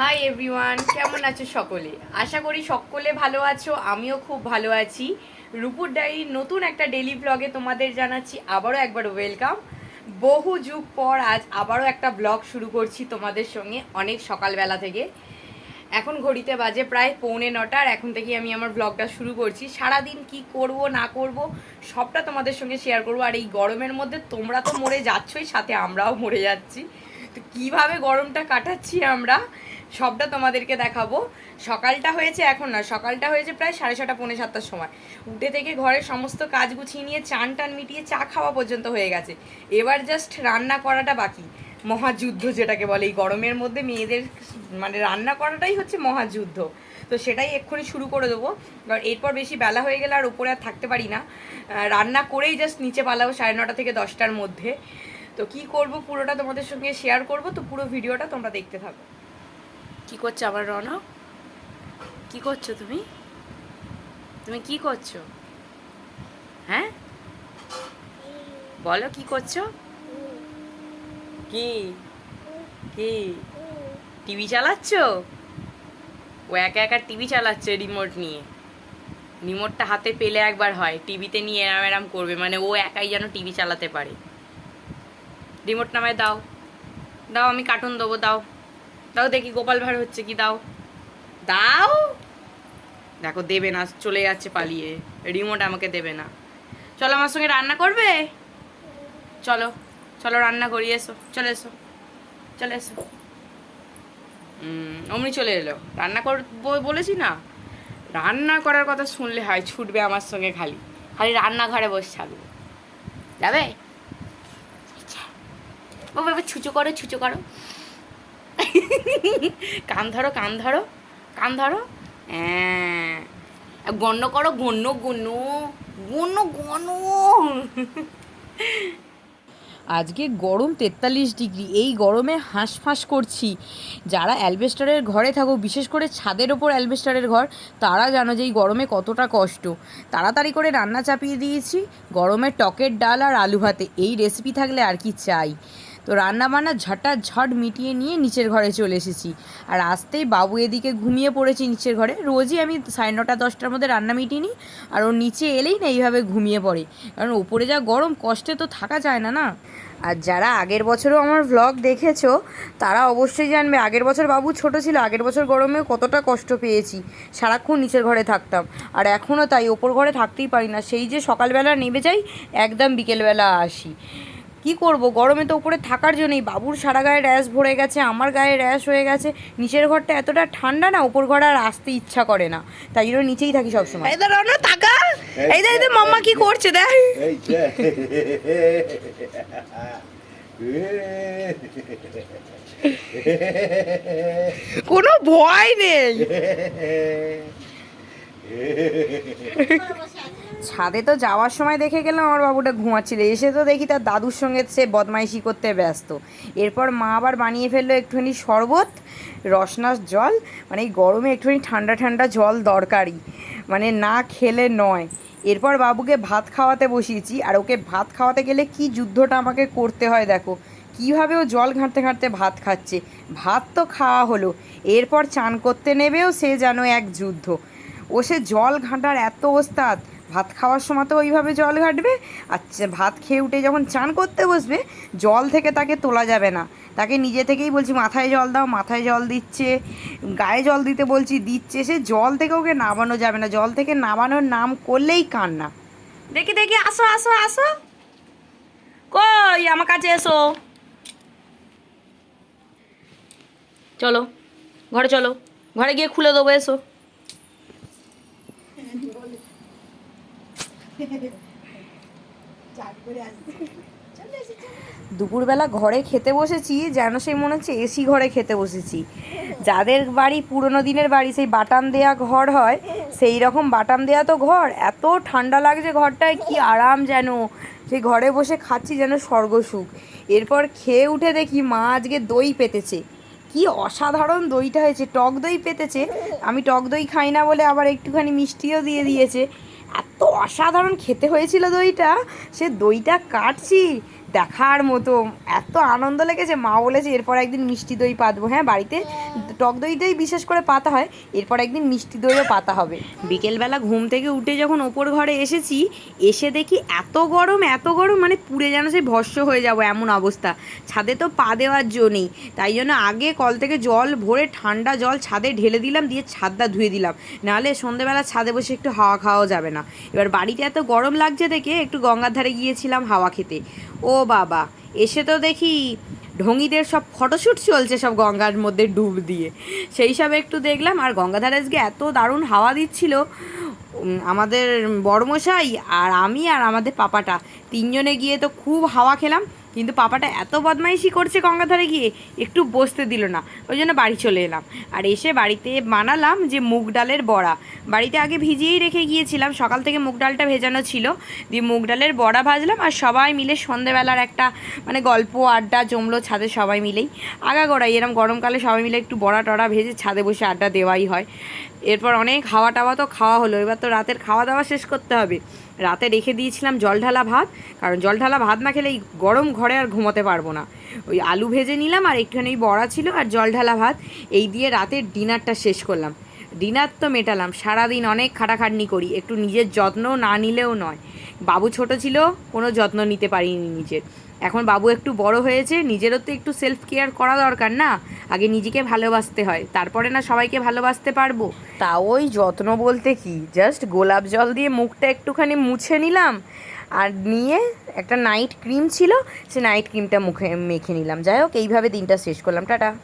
Hi everyone কেমন আছো সকলে? আশা করি সকলে ভালো আছো, আমিও খুব ভালো আছি। রূপুর ডায়েরির নতুন একটা ডেলি ব্লগে তোমাদের জানাচ্ছি, আবারও একবার ওয়েলকাম বহু যুগ পর আজ আবারও একটা ব্লগ শুরু করছি তোমাদের সঙ্গে, অনেক সকালবেলা থেকে। এখন ঘড়িতে বাজে প্রায় পৌনে নটা, আর এখন থেকে আমি আমার ব্লগটা শুরু করছি। সারাদিন কি করব, না করব, সবটা তোমাদের সঙ্গে শেয়ার করব। আর এই গরমের মধ্যে তোমরা তো মরে যাচ্ছই, সাথে আমরাও মরে যাচ্ছি। তো কীভাবে গরমটা কাটাচ্ছি আমরা? সবটা তোমাদেরকে দেখাবো। সকালটা হয়েছে এখন না, সকালটা হয়েছে প্রায় সাড়ে ছটা, পৌনে সাতটার সময়। উঠে থেকে ঘরের সমস্ত কাজ গুছিয়ে নিয়ে, চান টান মিটিয়ে চা খাওয়া পর্যন্ত হয়ে গেছে। এবার জাস্ট রান্না করাটা বাকি। মহাযুদ্ধ যেটাকে বলে, এই গরমের মধ্যে মেয়েদের মানে রান্না করাটাই হচ্ছে মহাযুদ্ধ। তো সেটাই এক্ষুনি শুরু করে দেবো। কারণ এরপর বেশি বেলা হয়ে গেলে আর উপরে আর থাকতে পারি না। রান্না করেই জাস্ট নিচে পালাবো সাড়ে নটা থেকে দশটার মধ্যে। তো কি করব পুরোটা তোমাদের সঙ্গে শেয়ার করব, তো পুরো ভিডিওটা তোমরা দেখতে থাকো। কি করছ আবার রনা কি করছ তুমি? তুমি কি করছ? হ্যাঁ? বলো কি করছ? কি? কি? টিভি চালাচ্ছ? ও একা একা টিভি চালাচ্ছে রিমোট নিয়ে। রিমোটটা হাতে পেলে একবার হয়, টিভিতে নিয়ে এরাম এরাম করবে মানে ও একাই যেন টিভি চালাতে পারে। রিমোট নামায় দাও। দাও, আমি কার্টুন দেবো, দাও। দাও দেখি গোপাল ভাঁড় হচ্ছে কি, দাও। দাও? দেখো, দেবে না, চলে যাচ্ছে পালিয়ে। রিমোট আমাকে দেবে না। চলো, আমার সঙ্গে রান্না করবে? চলো চলো, রান্না করি, এসো, চলে এসো চলে এসো। অমনি চলে এলো। রান্না কর ব- বলেছি না। রান্না করার কথা শুনলে হয়, ছুটবে আমার সঙ্গে খালি। খালি রান্নাঘরে বসে থাকবে। যাবে? আচ্ছা। ও বাবা, ছুচো করো ছুচো করো। কান ধরো কান ধরো কান ধরো। হ্যাঁ। গণ্য করো, গণ্য গণ্য গণ্য গণ্য। আজকে গরম তেতাল্লিশ ডিগ্রি, এই গরমে হাঁসফাঁস করছি। যারা অ্যালবেস্টারের ঘরে থাকো, বিশেষ করে ছাদের ওপর অ্যালবেস্টারের ঘর, তারা জানো যে এই গরমে কতটা কষ্ট। তাড়াতাড়ি করে রান্না চাপিয়ে দিয়েছি, গরমে টকের ডাল আর আলু ভাতে। এই রেসিপি থাকলে আর কি চাই। তো রান্না বান্না ঝটা ঝট মিটিয়ে নিয়ে নিচের ঘরে চলে এসেছি। আর আসতেই বাবু এদিকে ঘুমিয়ে পড়েছি নিচের ঘরে। রোজই আমি সাড়ে নটা, দশটার মধ্যে রান্না মিটিয়ে নিই আর ও নিচে এলেই না এইভাবে ঘুমিয়ে পড়ে। কারণ ওপরে যা গরম, কষ্টে তো থাকা যায় না না? আর যারা আগের বছরও আমার ভ্লগ দেখেছ, তারা অবশ্যই জানবে আগের বছর বাবু ছোট ছিল, আগের বছর গরমে কতটা কষ্ট পেয়েছি। সারাক্ষণ নিচের ঘরে থাকতাম। আর এখনও তাই, ওপর ঘরে থাকতেই পারি না। সেই যে সকালবেলা নেমে যাই, একদম বিকেলবেলা আসি। কি করব? গরমে তো উপরে থাকার জন্যই। বাবুর সারা গায়ে র্যাশ ভরে গেছে আমার গায়ে র্যাশ হয়ে গেছে। নিচের ঘরটা এতটা ঠান্ডা না উপর ঘর আর আসতে ইচ্ছা করে না। তাই জন্য নিচেই থাকি সবসময়। এই দাঁড়াও না টাকা এই দেখ মাম্মা কি করছে দেখ। কোনো ভয় নেই। ছাদে তো যাওয়ার সময় দেখে গেলাম আমার বাবুটা ঘুমাচ্ছিল। এসে তো দেখি তার দাদুর সঙ্গে সে বদমাইশি করতে ব্যস্ত। এরপর মা আবার বানিয়ে ফেলল একটুখানি শরবত রসনার জল মানে এই গরমে একটুখানি ঠান্ডা ঠান্ডা জল দরকারি মানে না খেলে নয়। এরপর বাবুকে ভাত খাওয়াতে বসিয়েছি, আর ওকে ভাত খাওয়াতে গেলে কি যুদ্ধটা আমাকে করতে হয় দেখো। কীভাবে ও জল ঘাঁটতে ঘাঁটতে ভাত খাচ্ছে? ভাত তো খাওয়া হলো, এরপর চান করতে নেবেও সে যেন এক যুদ্ধ। ও সে জল ঘাঁটার এত ওস্তাদ ভাত খাওয়ার সময় তো ওইভাবে জল ঘাটবে আচ্ছা ভাত খেয়ে উঠে যখন চান করতে বসবে, জল থেকে তাকে তোলা যাবে না। তাকে নিজে থেকেই বলছি, মাথায় জল দাও, মাথায় জল দিচ্ছে। গায়ে জল দিতে বলছি, দিচ্ছে। সে জল থেকে ওকে নামানো যাবে না। জল থেকে নামানোর নাম করলেই কান্না। দেখি দেখি, আসো আসো আসো। কই, আমার কাছে এসো। চলো, ঘরে চলো। ঘরে গিয়ে খুলে দেবো, এসো। দুপুরবেলা ঘরে খেতে বসেছি, যেন সেই মনে হচ্ছে এসি ঘরে খেতে বসেছি। যাদের বাড়ি পুরনো দিনের বাড়ি, সেই বাটাম দেয়া ঘর হয়, সেই রকম বাটাম দেয়া তো ঘর। এত ঠান্ডা লাগছে ঘরটায়, কি আরাম যেন। সেই ঘরে বসে খাচ্ছি যেন স্বর্গসুখ এরপর খেয়ে উঠে দেখি মা আজকে দই পেতেছে। কি অসাধারণ দইটা হয়েছে, টক দই পেতেছে। আমি টক দই খাই না বলে আবার একটুখানি মিষ্টিও দিয়ে দিয়েছে। এত অসাধারণ খেতে হয়েছিল দইটা সে দইটা কাটছি দেখার মতো, এত আনন্দ লেগেছে। মা বলেছে, এরপর একদিন মিষ্টি দই পাতবো। হ্যাঁ বাড়িতে টক দইটাই বিশেষ করে পাতা হয়। এরপর একদিন মিষ্টি দইও পাতা হবে। বিকেলবেলা ঘুম থেকে উঠে যখন ওপর ঘরে এসেছি, এসে দেখি এত গরম এত গরম মানে পুড়ে যেন সেই ভস্য হয়ে যাব এমন অবস্থা। ছাদে তো পা দেওয়ার জো নেই। তাই জন্য আগে কল থেকে জল ভরে ঠান্ডা জল ছাদে ঢেলে দিলাম, দিয়ে ছাদটা ধুয়ে দিলাম। নাহলে সন্ধেবেলা ছাদে বসে একটু হাওয়া খাওয়াও যাবে না। এবার বাড়িতে এত গরম লাগছে দেখে একটু গঙ্গার ধারে গিয়েছিলাম হাওয়া খেতে। ও বাবা, এসে তো দেখি ঢঙ্গিদের সব ফটোশ্যুট চলছে সব গঙ্গার মধ্যে ডুব দিয়ে। সেই সব একটু দেখলাম, আর গঙ্গাধারে আজকে এত দারুণ হাওয়া দিচ্ছিল আমাদের বড়মশাই আর আমি আর আমাদের পাপাটা। তিনজনে গিয়ে তো খুব হাওয়া খেলাম কিন্তু পাপাটা এত বদমাইশি করছে গঙ্গাধারে গিয়ে, একটু বসতে দিল না। ওই জন্য বাড়ি চলে এলাম। আর এসে বাড়িতে বানালাম যে মুগ ডালের বড়া। বাড়িতে আগে ভিজিয়েই রেখে গিয়েছিলাম, সকাল থেকে মুগ ডালটা ভেজানো ছিল। দিয়ে মুগ ডালের বড়া ভাজলাম আর সবাই মিলে সন্ধেবেলার একটা মানে গল্প, আড্ডা, জমলো ছাদে সবাই মিলেই। আগাগোড়াই এরম গরমকালে সবাই মিলে একটু বড়া টড়া ভেজে ছাদে বসে আড্ডা দেওয়াই হয়। এরপর অনেক হাওয়া টাওয়া তো খাওয়া হলো। এবার তো রাতের খাওয়া দাওয়া শেষ করতে হবে। রাতে রেখে দিয়েছিলাম জল ঢালা ভাত, কারণ জল ঢালা ভাত না খেলে এই গরম ঘরে আর ঘুমোতে পারব না। ওই আলু ভেজে নিলাম আর একটুখানি বড়া ছিল আর জল ঢালা ভাত। এই দিয়ে রাতের ডিনারটা শেষ করলাম। ডিনার তো মেটালাম। সারাদিন অনেক খাটাখাটনি করি। একটু নিজের যত্ন না নিলেও নয়। বাবু ছোট ছিল, কোনো যত্ন নিতে পারিনি নিজের। এখন বাবু একটু বড় হয়েছে, নিজেরও তো একটু সেলফ কেয়ার করা দরকার না। আগে নিজেকে ভালোবাসতে হয়, তারপরে না সবাইকে ভালোবাসতে পারব। তা ওই যত্ন বলতে কি? জাস্ট গোলাপ জল দিয়ে মুখটা একটুখানি মুছে নিলাম, আর নিয়ে একটা নাইট ক্রিম ছিল, সে নাইট ক্রিমটা মুখে মেখে নিলাম। যাই হোক, এইভাবে দিনটা শেষ করলাম। টাটা।